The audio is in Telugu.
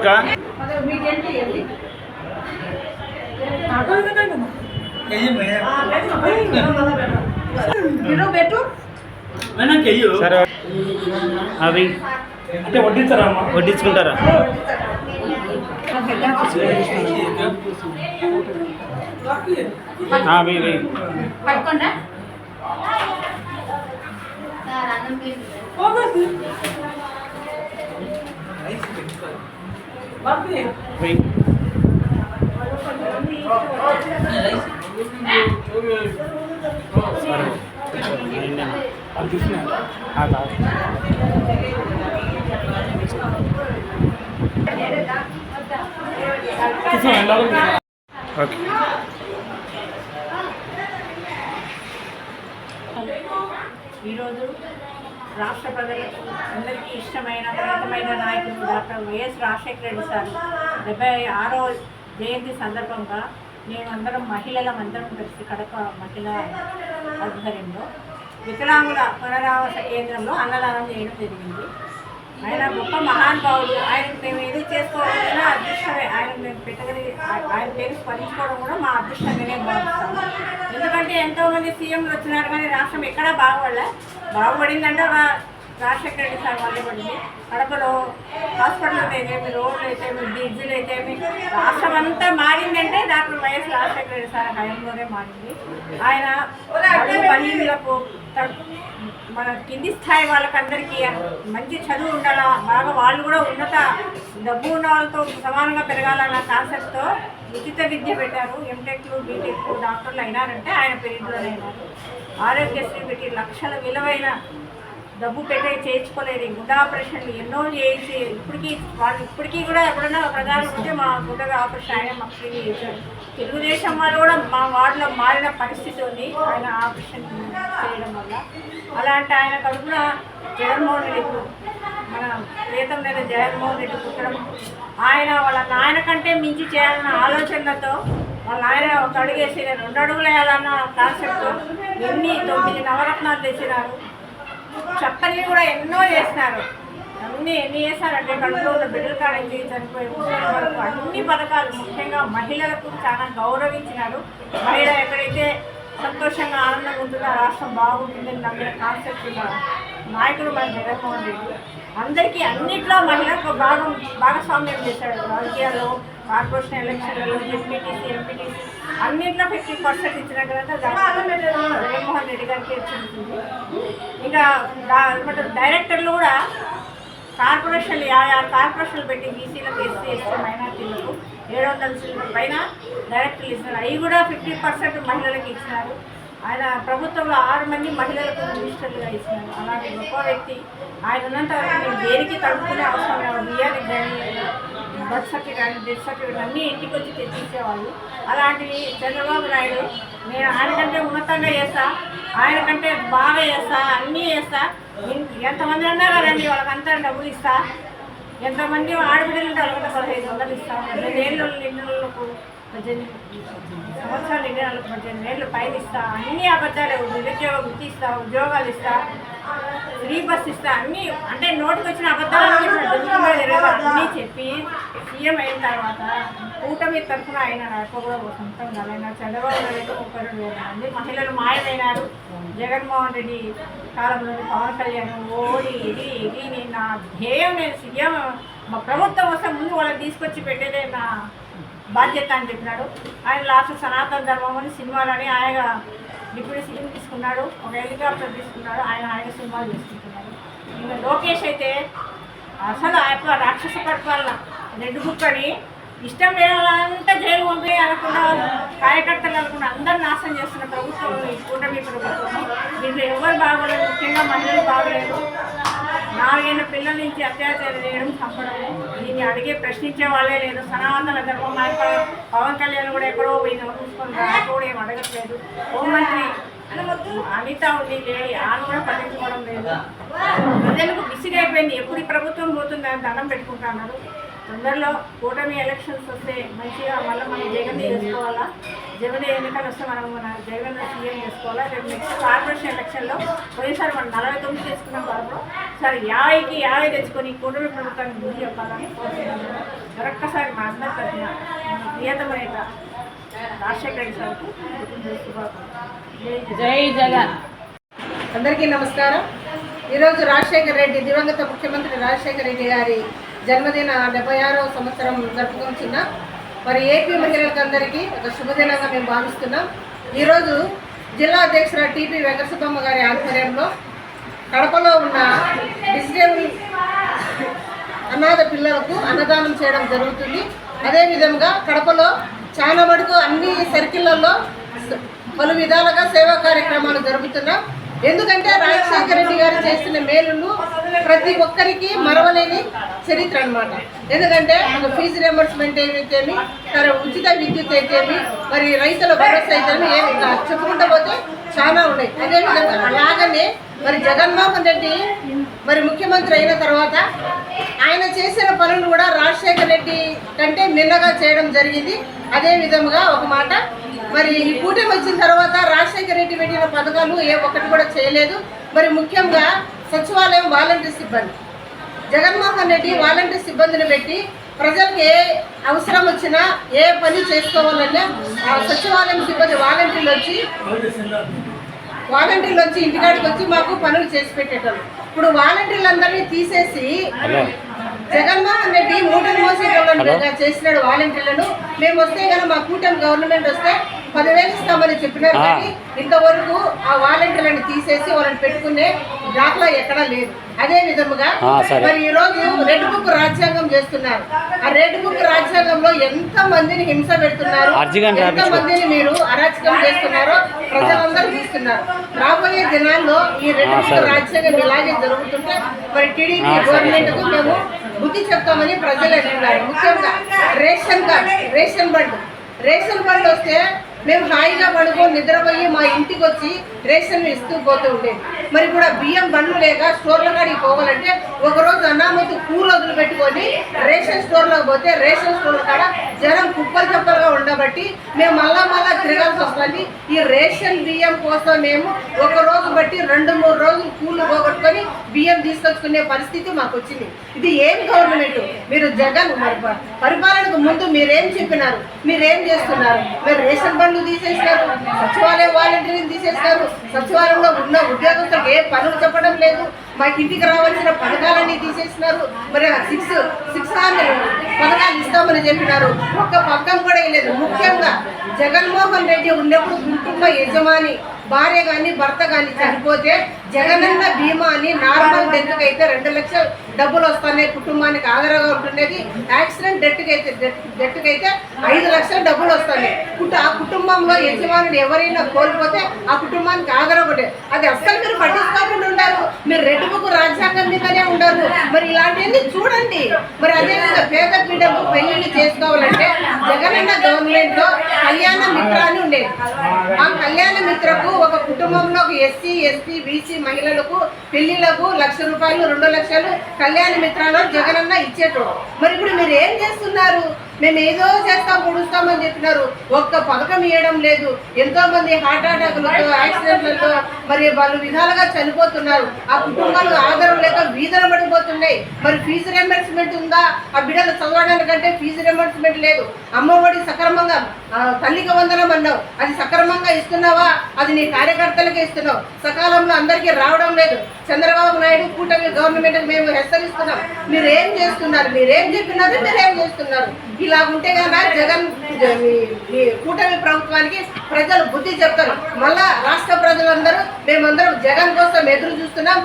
అక్క సరే. అవి. అంటే వడ్డించారా అమ్మా వడ్డించుకుంటారా అవి ఇవి. పట్టుకోండా ఇవి. సరే ఏంటన్నా? అది చూసినా ఆ, కాదు. చూసినా వెళ్ళాలి ఓకే ఈరోజు రాష్ట్ర ప్రజలకు అందరికీ ఇష్టమైన ప్రముఖమైన నాయకుడు doctor YS Rajasekhara Reddy sir. డెబ్బై ఆరో జయంతి సందర్భంగా మేమందరం అందరం మహిళలం అందరం కలిసి కడప మహిళ ఆధ్వర్యంలో వికలాంగుల పునరావాస కేంద్రంలో అన్నదానం చేయడం జరిగింది. ఆయన గొప్ప మహానుభావుడు. ఆయనకు మేము ఏది చేసుకోవాలన్నా అదృష్టమే. ఆయన మేము పెట్టగలిగి ఆ- ఆయన పేరు స్మరించుకోవడం కూడా మా అదృష్టంగానే భావిస్తాము. ఎందుకంటే ఎంతో మంది సీఎంలు వచ్చినారు కానీ రాష్ట్రం ఎక్కడా బాగుపడలే బాగుపడిందంటే రాజశేఖర రెడ్డి సార్ వల్లే పడింది. కడపలో హాస్పిటల్ అయితేమి రోడ్లు అయితేమి బ్రిడ్జిలు అయితేమి రాష్ట్రం అంతా మారిందంటే doctor YS Rajasekhara Reddy sir హయాంలోనే మారింది. ఆయన త- మన కింది స్థాయి వాళ్ళకందరికీ మంచి చదువు ఉండాలా బాగా వాళ్ళు కూడా ఉన్నత డబ్బు ఉన్న వాళ్ళతో సమానంగా పెరగాలన్న కాన్సెప్ట్తో ఉచిత విద్య పెట్టారు. ఎంటెక్లు బీటెక్ డాక్టర్లు అయినారంటే ఆయన పీరియడ్లోనే అయినారు ఆరోగ్యశ్రీ పెట్టి లక్షల విలువైన డబ్బు పెట్టే చేయించుకోలేదు గుండె ఆపరేషన్లు ఎన్నో చేసి ఇప్పటికీ వాళ్ళు ఇప్పటికీ కూడా ఎప్పుడైనా ప్రధాని ఉంటే మా గుండె ఆపరేషన్ ఆయన మాకు ఫ్రీ చేశారు. తెలుగుదేశం వాళ్ళు కూడా మా వార్డులో మారిన పరిస్థితి ఉంది. ఆయన ఆపరేషన్ చేయడం వల్ల. అలాంటి ఆయన కడుపున జగన్మోహన్ రెడ్డి ఇప్పుడు మన ప్రీతం లేదా జగన్మోహన్ రెడ్డి పుట్టడం ఆయన వాళ్ళ నాయన కంటే మించి చేయాలన్న ఆలోచనలతో వాళ్ళ ఆయన ఒక అడుగు వేసిన రెండు అడుగులు వేయాలన్న కాన్సెప్ట్ ఎన్ని తొమ్మిది నవరత్నాలు తెచ్చినారు. చెప్పని కూడా ఎన్నో చేసినారు అన్ని ఎన్ని చేశారంటే కడుపులో ఉన్న బిడ్డల కాడించి చనిపోయి ముసలి వరకు అన్ని పథకాలు ముఖ్యంగా మహిళలకు చాలా గౌరవించినారు. మహిళ ఎక్కడైతే సంతోషంగా ఆనందంగా ఉంటుందో రాష్ట్రం బాగుంటుందని నమ్మిన కాన్సెప్ట్ నాయకుడు మన జగన్మోహన్ రెడ్డి. అందరికీ అన్నిట్లో మహిళలకు భాగం భాగస్వామ్యం చేశాడు. రాజకీయాల్లో కార్పొరేషన్ ఎలక్షన్లలో ఎంపీటీసీ ఎంపీటీసీ అన్నింటిలో ఫిఫ్టీ పర్సెంట్ ఇచ్చిన కదా జగన్మోహన్ రెడ్డి గారికి ఇచ్చింది. ఇంకా డైరెక్టర్లు కూడా కార్పొరేషన్లు యాభై కార్పొరేషన్లు పెట్టి బీసీలకు ఎస్సీ ఎస్టీ మైనార్టీలకు ఏడు వందల సిలిండర్ పైన డైరెక్టర్లు ఇస్తున్నారు. అవి కూడా ఫిఫ్టీ పర్సెంట్ మహిళలకు ఇచ్చినారు. ఆయన ప్రభుత్వంలో ఆరు మంది మహిళలకు మినిస్టర్లుగా ఇచ్చినారు. అలాంటి గొప్ప వ్యక్తి. ఆయన ఉన్నంత వరకు దేనికి తడుపుకునే అవసరం లేదు. బియ్యానికి బర్త్ సర్టిఫికేట్ కానీ డెత్ సర్టిఫికేట్ అన్నీ ఇంటికి వచ్చి తెచ్చిచ్చేవాళ్ళు. అలాంటివి చంద్రబాబు నాయుడు నేను ఆయనకంటే ఉన్నతంగా చేస్తా ఆయనకంటే బాగా చేస్తా అన్నీ చేస్తా. ఎంతమంది అన్నా కదండి వాళ్ళకంతా డబ్బులు ఇస్తా. ఎంతమంది ఆడబిడ్డలు ఉంటే వాళ్ళకంటే పదిహేను వందలు ఇస్తా. పద్దెనిమిది ఏళ్ళు నిన్నులకు పద్దెనిమిది సంవత్సరాలు నిండిన వాళ్ళకి పద్దెనిమిది ఏళ్ళు పైన ఇస్తా అన్ని అబద్ధాలే నిరుద్యోగ వృత్తి ఇస్తా ఉద్యోగాలు ఇస్తా ఫ్రీ బస్ ఇస్తా అన్ని అంటే నోటికి వచ్చిన అబద్ధాలు అన్నీ చెప్పి సీఎం అయిన తర్వాత కూటమి తరఫున ఆయన కూడా సొంతం ఆయన చంద్రబాబు నాయుడు ముప్పై రెండు వేల మంది మహిళలు మాయమైనారు జగన్మోహన్ రెడ్డి కాలంలో పవన్ కళ్యాణ్ ఓడి ఇది ఇది నేను నా ధ్యేయం నేను సీఎం మా ప్రభుత్వం వస్తే ముందు వాళ్ళకి తీసుకొచ్చి పెట్టేదే నా బాధ్యత అని చెప్పినాడు. ఆయన లాస్ట్ సనాతన ధర్మం అని సినిమాలని ఆయన డిప్యూటీ సీఎం తీసుకున్నాడు. ఒక హెలికాప్టర్ తీసుకున్నాడు. ఆయన ఆయన సినిమాలు తీసుకుంటున్నాడు. ఇంకా లోకేష్ అయితే అసలు ఆయన రాక్షస పరిపాలన రెడ్ బుక్ అని ఇష్టం లేని వాళ్ళంతా జైలు పంపి అనకుండా కార్యకర్తలు అనుకున్న అందరు నాశనం చేస్తున్న ప్రభుత్వం ఈ కూటమి ప్రభుత్వం. దీంట్లో ఎవరు బాగోలేదు ముఖ్యంగా మహిళలు బాగోలేదు. నాలుగైన పిల్లల నుంచి అత్యాచారం చేయడం చంపడం దీన్ని అడిగే ప్రశ్నించే వాళ్ళే లేదు. సనాతన ధర్మం ఆయన పవన్ కళ్యాణ్ కూడా ఎక్కడో పోయిన చూసుకొని కూడా ఏం అడగట్లేదు. హోంమంత్రి అనిత ఉంది లేడీ ఆమె కూడా పట్టించుకోవడం లేదు. ప్రజలకు విసిగైపోయింది. ఎప్పుడు ప్రభుత్వం పోతుందని దండం పెట్టుకుంటున్నారు. తొందరలో కూటమి ఎలక్షన్స్ వస్తే మంచిగా మళ్ళీ మనం జగన్ చేసుకోవాలా? జగన్ ఎన్నికలు వస్తే మనం మన జగన్ సీఎం చేసుకోవాలా? రేపు నెక్స్ట్ కార్పొరేషన్ ఎలక్షన్లో పోయినసారి మనం నలభై తొమ్మిది తెచ్చుకున్నాం కాబట్టి సరే యాభైకి యాభై తెచ్చుకొని కూటమి ప్రభుత్వానికి ముందు చెప్పాలని కోరుతున్నాను. మరొక్కసారి మా అందరి తరఫున ప్రియతమ నేత రాజశేఖర రెడ్డి సార్కి జై జగన్. అందరికీ నమస్కారం. ఈరోజు రాజశేఖర రెడ్డి దివంగత ముఖ్యమంత్రి రాజశేఖర రెడ్డి గారి జన్మదిన డెబ్బై ఆరవ సంవత్సరం జరుపుకుంటున్నాం మరి ఏపీ మహిళలకు అందరికీ ఒక శుభదినంగా మేము భావిస్తున్నాం. ఈరోజు జిల్లా అధ్యక్షుల టీపీ వెంకటసుబ్బమ్మ గారి ఆధ్వర్యంలో కడపలో ఉన్న డిజిటల్ అనాథ పిల్లలకు అన్నదానం చేయడం జరుగుతుంది. అదేవిధంగా కడపలో చాలా మటుకు అన్ని సర్కిళ్ళలో పలు విధాలుగా సేవా కార్యక్రమాలు జరుగుతున్నాం ఎందుకంటే రాజశేఖర రెడ్డి గారు చేసిన మేలులు ప్రతి ఒక్కరికి మరవలేని చరిత్ర అన్నమాట. ఎందుకంటే ఒక ఫీజు రియంబర్స్మెంట్ ఏమైతేమి తర్వాత ఉచిత విద్యుత్ అయితేమి మరి రైతుల భరోసా అయితేమి ఏ ఇంకా చెప్పుకుంటూ పోతే చాలా ఉన్నాయి. అదేవిధంగా అలాగనే మరి జగన్మోహన్ రెడ్డి మరి ముఖ్యమంత్రి అయిన తర్వాత ఆయన చేసిన పనులు కూడా రాజశేఖర రెడ్డి కంటే మిన్నగా చేయడం జరిగింది. అదే విధముగా ఒక మాట మరి ఈ కూటమి వచ్చిన తర్వాత రాజశేఖర రెడ్డి పెట్టిన పథకాలు ఏ ఒక్కటి కూడా చేయలేదు. మరి ముఖ్యంగా సచివాలయం వాలంటీర్ సిబ్బంది. జగన్మోహన్ రెడ్డి వాలంటీర్ సిబ్బందిని పెట్టి ప్రజలకు ఏ అవసరం వచ్చినా ఏ పని చేసుకోవాలన్నా ఆ సచివాలయం సిబ్బంది వాలంటీర్లు వచ్చి వాలంటీర్లు వచ్చి ఇంటికాడికి వచ్చి మాకు పనులు చేసి పెట్టేటోళ్ళు. ఇప్పుడు వాలంటీర్లందరినీ తీసేసి జగన్మోహన్ రెడ్డి మూటలు మోసేటోళ్ళగా చేసినాడు వాలంటీర్లను. మేము వస్తే కనుక మా కూటమి గవర్నమెంట్ వస్తే పదివేలు ఇస్తామని చెప్పినారు కానీ ఇంతవరకు ఆ వాలంటీర్లను తీసేసి వాళ్ళని పెట్టుకునే దాఖలా ఎక్కడా లేదు. అదే విధముగా మరి ఈ రోజు రెడ్ బుక్ రాజ్యాంగం చేస్తున్నారు. ఆ రెడ్ బుక్ రాజ్యాంగంలో ఎంత మందిని హింస పెడుతున్నారు ఎంత మందిని మీరు అరాచకం చేస్తున్నారో ప్రజలందరూ చూస్తున్నారు. రాబోయే దినాల్లో ఈ రెడ్ బుక్ రాజ్యాంగం ఇలాగే జరుగుతుంటే మరి టీడీపీ గవర్నమెంట్కు మేము బుద్ధి చెప్తామని ప్రజలు అంటున్నారు. ముఖ్యంగా రేషన్ కార్డ్ రేషన్ బండ్ రేషన్ బండ్ వస్తే మేము హాయిగా పడుకొని నిద్రపోయి మా ఇంటికి వచ్చి రేషన్ ఇస్తూ పోతూ ఉండేది మరి కూడా బియ్యం బండ్లు లేక స్టోర్ల కాడికి పోవాలంటే ఒకరోజు అన్నామతి కూలు వదిలిపెట్టుకొని రేషన్ స్టోర్లోకి పోతే రేషన్ స్టోర్ కాడ జనం కుప్పలు చెప్పలుగా ఉండబట్టి మేము మళ్ళా మళ్ళా తిరగాల్సి వస్తుంది. ఈ రేషన్ బియ్యం కోసం మేము ఒక రోజు బట్టి రెండు మూడు రోజులు కూలు పోగొట్టుకొని బియ్యం తీసుకొచ్చుకునే పరిస్థితి మాకు వచ్చింది. ఇది ఏం గవర్నమెంట్ మీరు జగన్ పరిపాలనకు ముందు మీరేం చెప్పినారు? మీరేం చేస్తున్నారు? మీరు రేషన్ బండ్లు తీసేసినారు. సచివాలయం వాలంటీర్ని తీసేసినారు. సచివాలయంలో ఉన్న ఉద్యోగస్తులకు ఏ పనులు చెప్పడం లేదు. మాకు ఇంటికి రావాల్సిన పథకాలన్నీ తీసేసినారు. మరి సిక్స్ సిక్స్ పథకాలు ఇస్తామని చెప్పినారు. ఒక్క పక్కన కూడా ఇవ్వలేదు ముఖ్యంగా జగన్మోహన్ రెడ్డి ఉన్నప్పుడు కుటుంబ యజమాని భార్య కానీ భర్త కానీ చనిపోతే జగనన్న బీమా అని నార్మల్ డెత్కి అయితే రెండు లక్షలు డబ్బులు వస్తున్నాయి కుటుంబానికి ఆధారంగా ఉంటుండేది. యాక్సిడెంట్ డెత్కి అయితే డెత్కి అయితే ఐదు లక్షల డబ్బులు వస్తున్నాయి ఆ కుటుంబంలో యజమానుడు ఎవరైనా కోల్పోతే ఆ కుటుంబానికి ఆదరపడే అది అస్సలు మీరు పట్టించుకోకుండా ఉన్నారు మీరు రెడ్ బుక్ రాజ్యాంగం మీదనే ఉండరు. మరి ఇలాంటివన్నీ చూడండి. మరి అదేవిధంగా పేద పీడకు పెళ్ళిళ్ళు చేసుకోవాలంటే జగనన్న గవర్నమెంట్లో కళ్యాణ మిత్ర అని ఉండేది. ఆ కళ్యాణ మిత్రకు ఒక కుటుంబంలో ఒక ఎస్సీ ఎస్టీ బీసీ మహిళలకు పెళ్ళిలకు లక్ష రూపాయలు రెండు లక్షలు కళ్యాణ మిత్రాలు జగనన్న ఇచ్చేటోడు. మరి ఇప్పుడు మీరు ఏం చేస్తున్నారు? మేము ఏదో చేస్తాం పొడుస్తామని చెప్పినారు. ఒక్క పథకం ఇవ్వడం లేదు. ఎంతో మంది హార్ట్ అటాకులతో యాక్సిడెంట్లతో మరి వాళ్ళు విధాలుగా చనిపోతున్నారు. ఆ కుటుంబాలు ఆధారం లేక వీధులు పడిపోతున్నాయి మరి ఫీజు రియంబర్స్మెంట్ ఉందా? ఆ బిడ్డలు చదవడానికంటే ఫీజు రియంబర్స్మెంట్ లేదు. అమ్మఒడి సక్రమంగా తల్లికి వందనం అన్నావు. అది సక్రమంగా ఇస్తున్నావా? అది నీ కార్యకర్తలకే ఇస్తున్నావు. సకాలంలో అందరికీ రావడం లేదు. చంద్రబాబు నాయుడు కూటమి గవర్నమెంట్ మేము హెచ్చరిస్తున్నాం. మీరు ఏం చేస్తున్నారు? మీరేం చెప్పినారు మీరేం చేస్తున్నారు? ఇలా ఉంటే కనుక జగన్ కూటమి ప్రభుత్వానికి ప్రజలు బుద్ధి చెప్తారు. మళ్ళా రాష్ట్ర ప్రజలందరూ మేమందరం జగన్ కోసం ఎదురు చూస్తున్నాం.